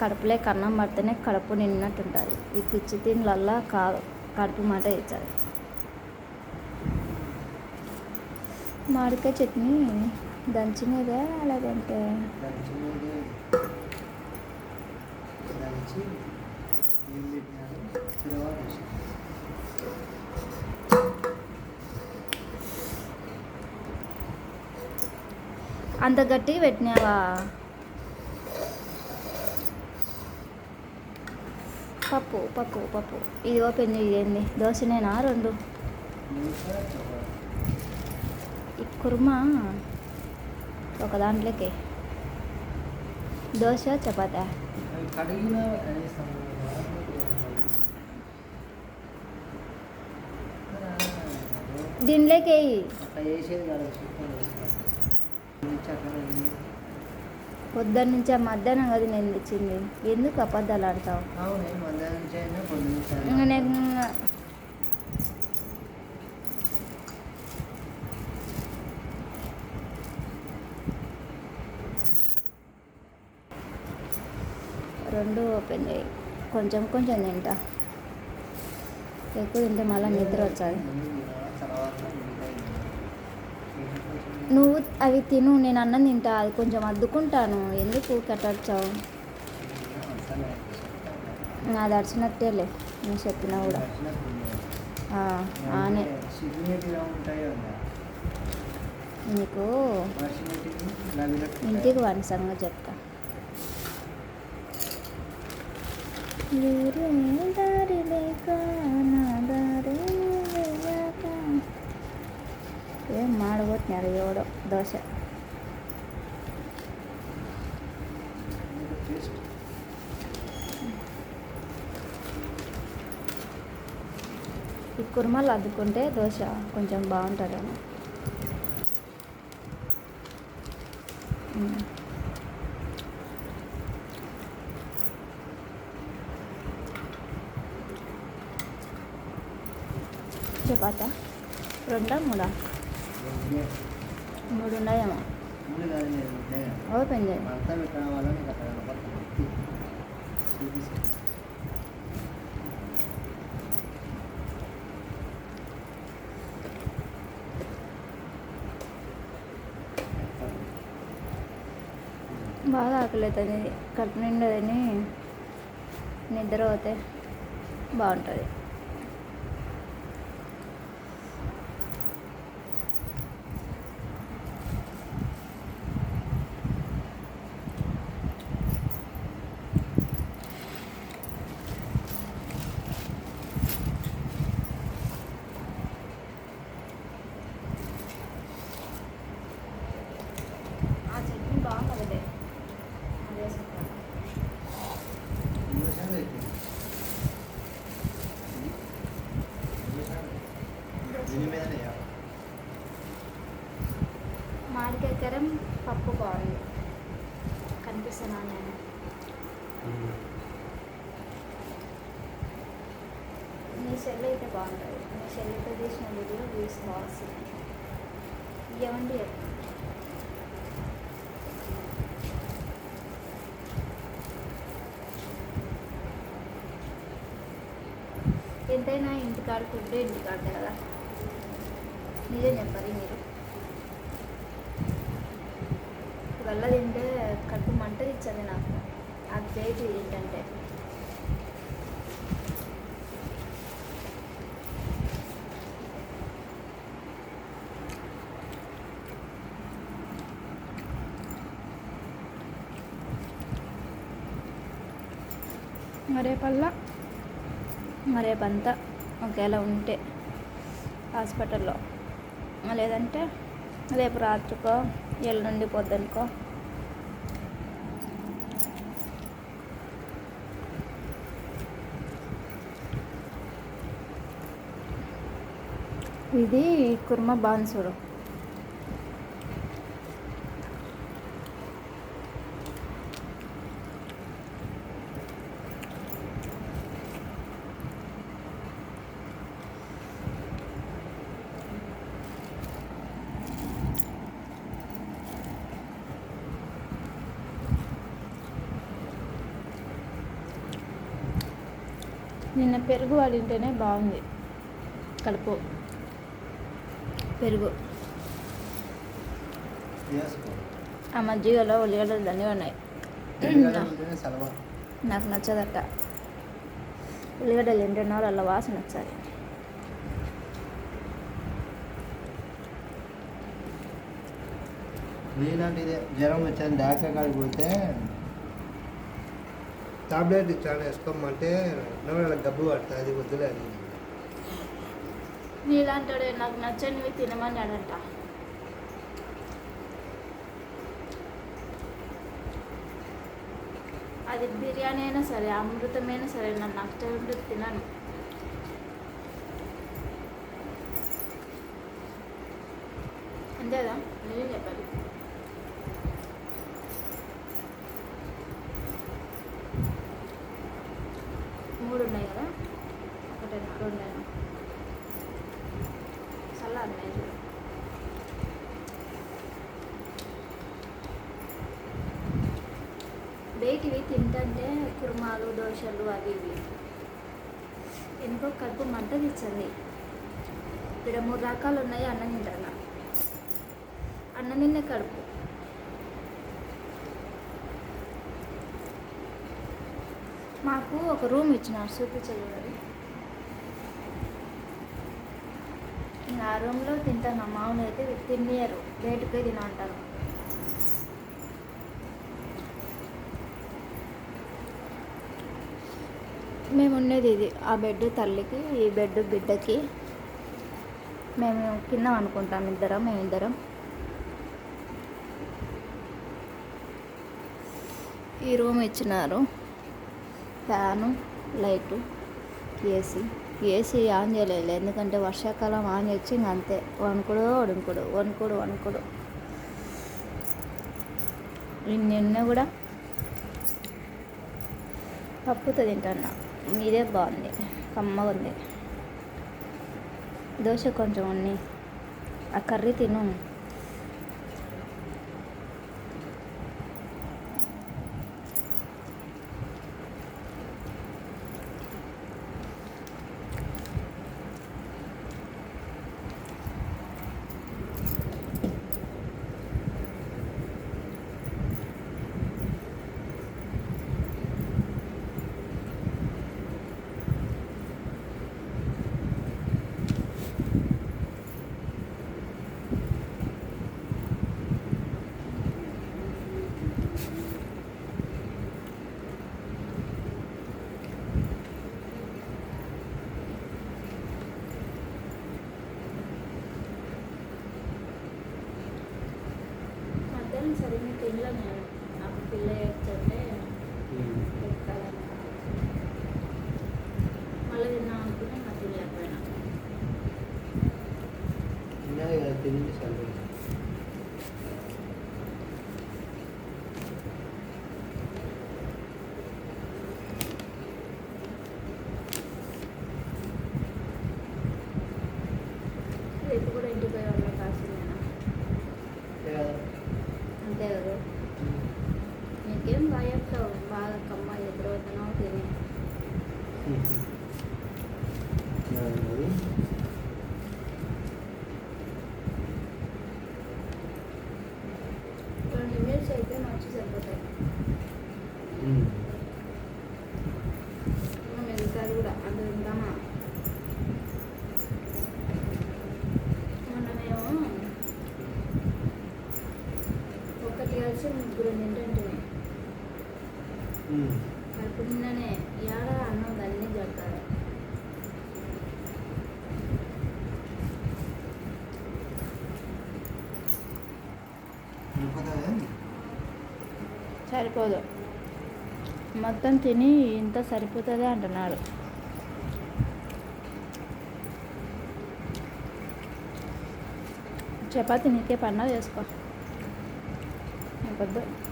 కడుపులే కన్నం పడితేనే కడుపు నిన్నట్టు ఉంటుంది ఈ పిచ్చి తిండ్లల్లా కా కడుపు మాట ఇచ్చారు. మామిడికాయ చట్నీ దంచినదే లేదంటే దంచి మీద అంత గట్టిగా పెట్టినావా? పప్పు పప్పు పప్పు. ఇది ఓపెన్ చేయండి. దోశనేనా? రెండు. ఈ కుర్మా ఒక దాంట్లోకి. దోశ చపాతా. అవి కడిగిన దీనిలోకి పొద్దున్న నుంచి ఆ మధ్యాహ్నం కదా నేను తెచ్చింది. ఎందుకు అబద్ధాలు ఆడతావు? రెండు ఓపెన్ చేయి. కొంచెం కొంచెం తింటా. ఎక్కువ తింటే మళ్ళీ నిద్ర వచ్చాది. నువ్వు అవి తిను నేను అన్నం తింటా అది కొంచెం అద్దుకుంటాను. ఎందుకు కట్టచ్చావు అది అడిచినట్టేలే నువ్వు చెప్పినా కూడా. ఆనే. నీకు ఇంటికి వాడి సంగతి చెప్తా ఎవడో దోశ టేస్ట్ ఈ కుర్మలు అద్దుకుంటే దోశ కొంచెం బాగుంటుందేమో ఉమ్. చపాతా రెండా మూడా మూడు ఉన్నాయేమో ఓపెన్ చేయి. బాగా ఆకలితుంది. కడుపు నిండదని నిద్ర పోతే బాగుంటుంది ఆ చట్నీ బాగుంటుంది అదే చెప్తాను నిమిషాలు అయితే. నిమిషాలు. దీని మీదనే వేయాలి. మామిడికాయ కరం పప్పు బాగుంది కనిపిస్తున్నా నేను. నీ సెల్ అయితే బాగుంటుంది. నీ సెల్తో తీసిన వీడియో వ్యూస్ బాగా వస్తుంది ఇవ్వండి ఎంతైనా ఇంటికాడ ఫుడ్ ఇంటికాడే కదా నిజం చెప్పాలి మీరు. వల్ల తింటే కడుపు మంట ఇచ్చది నాకు. అది పేరు ఏంటంటే. రేపల్లా రేపంతా ఒకవేళ ఉంటే హాస్పిటల్లో. లేదంటే రేపు రాత్రికో ఎల్లుండి పొద్దునుకో ఇది కుర్మా బాన్సుడు. నిన్న పెరుగు వాడింటేనే బాగుంది. కడుపు పెరుగు. ఆ మజ్జిగలో ఉల్లిగడ్డలు దండి ఉన్నాయి. నాకు నచ్చదట. ఉల్లిగడ్డలు తింటున్నా అలా వాసన వచ్చాయి నీలాంటిదే జ్వరం వచ్చాను డాక్టర్ కాడికి పోతే టాబ్లెట్ ఇచ్చాను వేసుకోమంటే నవ్వుల గబ్బు పడుతుంది అది వద్దులే అని. నీలాంటాడే నాకు నచ్చనివి తినమన్నాడంట. అది బిర్యానీ అయినా సరే అమృతమైనా సరే నన్ను నష్టం తినను. అంతేదా నేను చెప్పాలి మూడు ఉన్నాయి కదా ఒకటేనా రెండేనా చల్లారినాయి చూడు బయటివి తింటే కుర్మాలు దోశలు అవి ఇవి. ఎందుకో కడుపు మంట తెచ్చింది ఇక్కడ మూడు రకాలు ఉన్నాయి అన్నం తింటాను? అన్నం తిన్నే కడుపు. మాకు ఒక రూమ్ ఇచ్చినారు చూపించలేదు ఆ రూమ్లో తింటాను మామూలు అయితే తినేయరు బయటకు పోయి తినంటారు మేము ఉండేది ఇది ఆ బెడ్ తల్లికి ఈ బెడ్ బిడ్డకి. మేము కింద అనుకుంటాం ఇద్దరం మేమిద్దరం ఈ రూమ్ ఇచ్చినారు. Fan light AC. AC on చేయలేదు ఎందుకంటే వర్షాకాలం ఆన్ చేసి ఇంక అంతే. వణుకుడు వణుకుడు వణుకుడు వణుకుడు. నిన్న కూడా పప్పుతో తింటున్నా. ఇదే బాగుంది. కమ్మగా ఉంది. దోశ కొంచెం ఉన్ని. ఆ కర్రీ తిను. సరే మీకు తినలే నాకు పిల్ల ఏడ్చుంటే ఎక్కాలని మళ్ళీ తిన్నాం అనుకుని నాకు తినలేకపోయినా తిన్నది కదా తిని సరిపోయింది రేపు కూడా ఇంటికి పోయి వాళ్ళ కాసిందేనా అంతే కదా అంతే కదా నీకేం భయంతో బాగా కమ్మ ఎదురవుతున్నావు తిని అది రెండు ఇమేల్స్ అయితే మంచి సరిపోతాయి ఉమ్. ఇంకా మిగతాది కూడా అది ఉందామా మొన్న మేము ఒకటి కలిసి ముగ్గురు తింటుంటే. నిన్ననే ఏడ అన్నం దొరకాలి వెళ్ళిపోతుందా? సరిపోదు. మొత్తం తిని ఇంత సరిపోతుంది అంటున్నాడు చపాతి నీకే పన్నా చేసుకో. बद्दल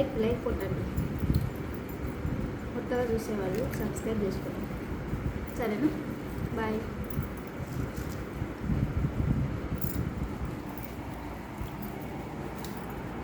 లైక్ లైక్ కొట్టండి. కొత్తగా చూసేవాళ్ళు సబ్స్క్రైబ్ చేసుకోండి. సరేనా? బాయ్.